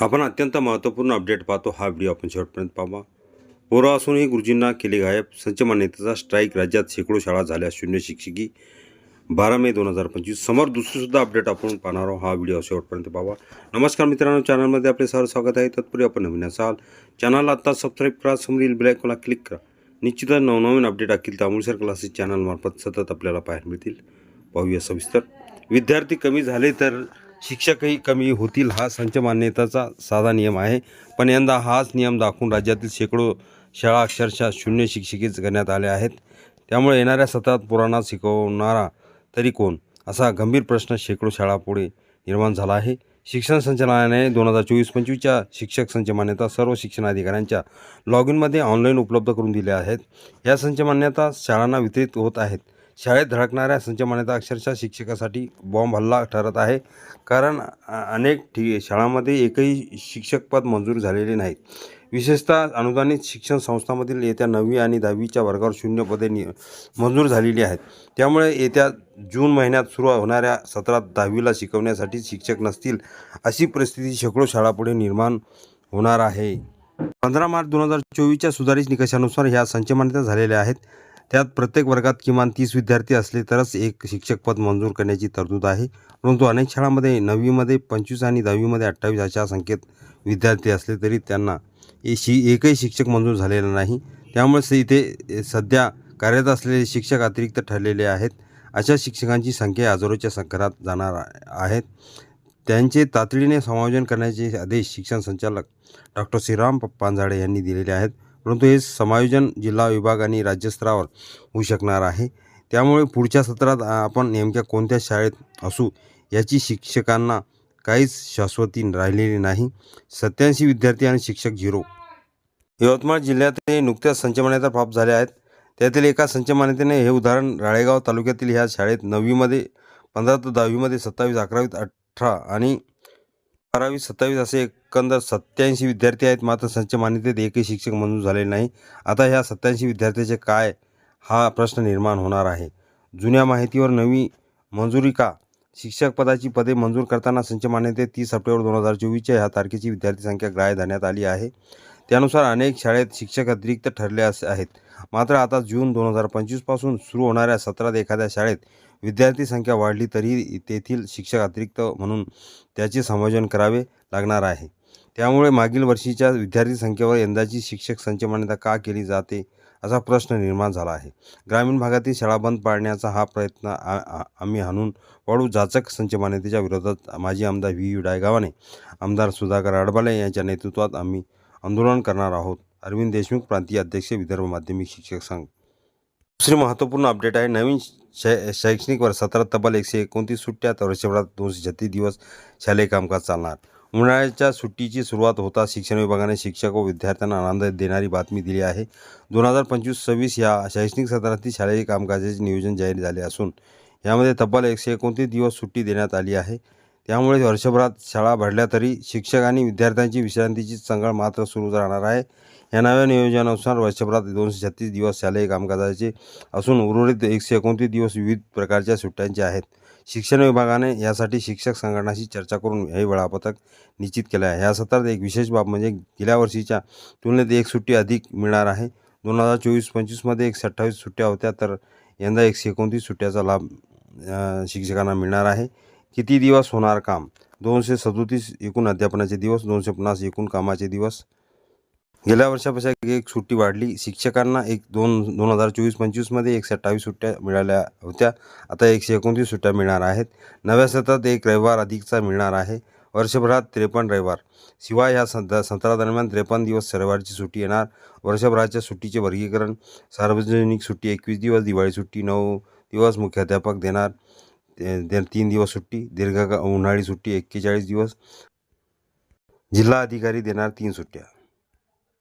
आपण अत्यंत महत्त्वपूर्ण अपडेट पाहतो हा व्हिडिओ आपण शेवटपर्यंत पाहावा पोरं असूनही गुरुजींना केले गायब. संच मान्यतेचा स्ट्राईक राज्यात शेकडो शाळा झाल्या. शून्य शिक्षकी. बारा मे दोन हजार पंचवीस. समोर दुसरीसुद्धा अपडेट आपण पाहणार आहोत. हा व्हिडिओ शेवटपर्यंत पाहावा नमस्कार मित्रांनो. चॅनलमध्ये आपले सर स्वागत आहे. तत्पूर्वी आपण नवीन असाल. चॅनलला आत्ता सबस्क्राईब करा. समोरील ब्लॅकला क्लिक करा. निश्चितच नवनवीन अपडेट अखिल तामुळसर क्लासेस चॅनलमार्फत सतत आपल्याला पाहायला मिळतील. पाहूया सविस्तर. विद्यार्थी कमी झाले तर शिक्षकही कमी होतील हा संच मान्यताचा साधा नियम आहे. पण यंदा हाच नियम दाखवून राज्यातील शेकडो शाळा अक्षरशः शून्य शिक्षिकेच करण्यात आल्या आहेत. त्यामुळे येणाऱ्या सत्रात पुराणात शिकवणारा तरी कोण? असा गंभीर प्रश्न शेकडो शाळापुढे निर्माण झाला आहे. शिक्षण संचालनालयाने दोन हजार चोवीस पंचवीसच्या शिक्षक संच मान्यता सर्व शिक्षणाधिकाऱ्यांच्या लॉग इनमध्ये ऑनलाईन उपलब्ध करून दिल्या आहेत. या संच मान्यता शाळांना वितरित होत आहेत. शाळेत धडकणाऱ्या संचमान्यता अक्षरशः शिक्षकासाठी बॉम्ब हल्ला ठरत आहे. कारण अनेक ठि शाळांमध्ये एकही शिक्षकपद मंजूर झालेले नाहीत. विशेषतः अनुदानित शिक्षण संस्थांमधील येत्या नववी आणि दहावीच्या वर्गावर शून्य पदे नि मंजूर झालेली आहेत. त्यामुळे येत्या जून महिन्यात सुरू होणाऱ्या सत्रात दहावीला शिकवण्यासाठी शिक्षक नसतील अशी परिस्थिती शेकडो शाळापुढे निर्माण होणार आहे. पंधरा मार्च दोन हजार चोवीसच्या सुधारित निकषानुसार ह्या संचमान्यता झालेल्या आहेत. त्यात प्रत्येक वर्गात किमान तीस विद्यार्थी असले तरच एक शिक्षकपद मंजूर करण्याची तरतूद आहे. परंतु अनेक शाळांमध्ये नववीमध्ये पंचवीस आणि दहावीमध्ये अठ्ठावीस अशा संख्येत विद्यार्थी असले तरी त्यांना ए शि एकही शिक्षक मंजूर झालेला नाही. त्यामुळेच इथे सध्या कार्यरत असलेले शिक्षक अतिरिक्त ठरलेले आहेत. अशा शिक्षकांची संख्या हजारोच्या संकरात जाणार आहेत. त्यांचे तातडीने समायोजन करण्याचे आदेश शिक्षण संचालक डॉक्टर श्रीराम पांजाडे यांनी दिलेले आहेत. परंतु हे समायोजन जिल्हा विभाग आणि राज्यस्तरावर होऊ शकणार आहे. त्यामुळे पुढच्या सत्रात आपण नेमक्या कोणत्या शाळेत असू याची शिक्षकांना काहीच शाश्वती राहिलेली नाही. सत्याऐंशी विद्यार्थी आणि शिक्षक झिरो. यवतमाळ जिल्ह्यात हे नुकत्याच संचमान्यता प्राप्त झाल्या आहेत. त्यातील एका संचमान्यतेने हे उदाहरण राळेगाव तालुक्यातील ह्या शाळेत नववीमध्ये पंधरा ते दहावीमध्ये सत्तावीस अकरावीत अठरा आणि बारावी सत्तावीस असे एकंदर सत्याऐंशी विद्यार्थी आहेत. मात्र संच मान्यतेत एकही शिक्षक मंजूर झाले नाही. आता ह्या सत्याऐंशी विद्यार्थ्याचे काय हा प्रश्न निर्माण होणार आहे? जुन्या माहितीवर नवी मंजुरी का? शिक्षक पदाची पदे मंजूर करताना संच मान्यते तीस सप्टेंबर दोन हजार चोवीसच्या ह्या तारखेची विद्यार्थी संख्या ग्राह्य धरण्यात आली आहे. त्यानुसार अनेक शाळेत शिक्षक अतिरिक्त ठरले अस आहेत. मात्र आता जून दोन हजार पंचवीसपासून सुरू होणाऱ्या सत्रात एखाद्या शाळेत विद्यार्थी संख्या वाढली तरीही तेथील शिक्षक अतिरिक्त म्हणून त्याचे समायोजन करावे लागणार आहे. त्यामुळे मागील वर्षीच्या विद्यार्थी संख्येवर यंदाची शिक्षक संच मान्यता का केली जाते असा प्रश्न निर्माण झाला आहे. ग्रामीण भागातील शाळा बंद पाडण्याचा हा प्रयत्न आ- आम्ही हाणून पाडू जाचक संच मान्यतेच्या विरोधात माजी आमदार व्ही. यू. डायगावाने आमदार सुधाकर अडबाले यांच्या नेतृत्वात आम्ही आंदोलन करणार आहोत. अरविंद देशमुख प्रांतीय अध्यक्ष विदर्भ माध्यमिक शिक्षक संघ दुसरी महत्त्वपूर्ण अपडेट आहे. नवीन शै शैक्षणिक वर्ष सत्रात तब्बल एकशे एकोणतीस सुट्ट्या तर वर्षभरात दोनशे छत्तीस दिवस शालेय कामकाज चालणार. उन्हाळ्याच्या सुट्टीची सुरुवात होता शिक्षण विभागाने शिक्षक व विद्यार्थ्यांना आनंद देणारी बातमी दिली आहे. दोन हजार पंचवीस सव्वीस या शैक्षणिक सत्रातील शालेय कामकाजाचे नियोजन जाहीर झाले असून यामध्ये तब्बल एकशे एकोणतीस दिवस सुट्टी देण्यात आली आहे. त्यामुळे वर्षभरात शाळा भरल्या तरी शिक्षक आणि विद्यार्थ्यांची विश्रांतीची चंगळ मात्र सुरूच राहणार आहे. या नव्या नियोजनानुसार वर्षभरात दोनशे छत्तीस दिवस शालेय कामकाजाचे असून उर्वरित एकशे एकोणतीस दिवस विविध प्रकारच्या सुट्ट्यांचे आहेत. शिक्षण विभागाने यासाठी शिक्षक संघटनाशी चर्चा करून हे वेळापत्रक निश्चित केलं आहे. या सत्रात एक विशेष बाब म्हणजे गेल्या वर्षीच्या तुलनेत एक सुट्टी अधिक मिळणार आहे. दोन हजार चोवीस पंचवीसमध्ये एकशे अठ्ठावीस सुट्ट्या होत्या तर यंदा एकशे एकोणतीस सुट्ट्याचा लाभ शिक्षकांना मिळणार आहे. किती दिवस होणार काम? दोनशे सदोतीस एकूण अध्यापनाचे दिवस दोनशे पन्नास एकूण कामाचे दिवस. गेल्या वर्षापेक्षा एक सुट्टी वाढली. शिक्षकांना एक दोन दोन हजार चोवीस पंचवीसमध्ये एकशे अठ्ठावीस सुट्ट्या मिळाल्या होत्या. आता एकशे एकोणतीस सुट्ट्या मिळणार आहेत. नव्या सत्रात एक रविवार अधिकचा मिळणार आहे. वर्षभरात त्रेपन्न रविवार. शिवाय ह्या सत सत्रादरम्यान त्रेपन्न दिवस रविवारची सुट्टी येणार. वर्षभराच्या सुट्टीचे वर्गीकरण. सार्वजनिक सुट्टी एकवीस दिवस दिवाळी सुट्टी नऊ दिवस मुख्याध्यापक देणार. तीन दिवस सुट्टी दीर्घ उन्हाळी सुट्टी एक्केचाळीस दिवस. जिल्हा अधिकारी देणार तीन सुट्ट्या.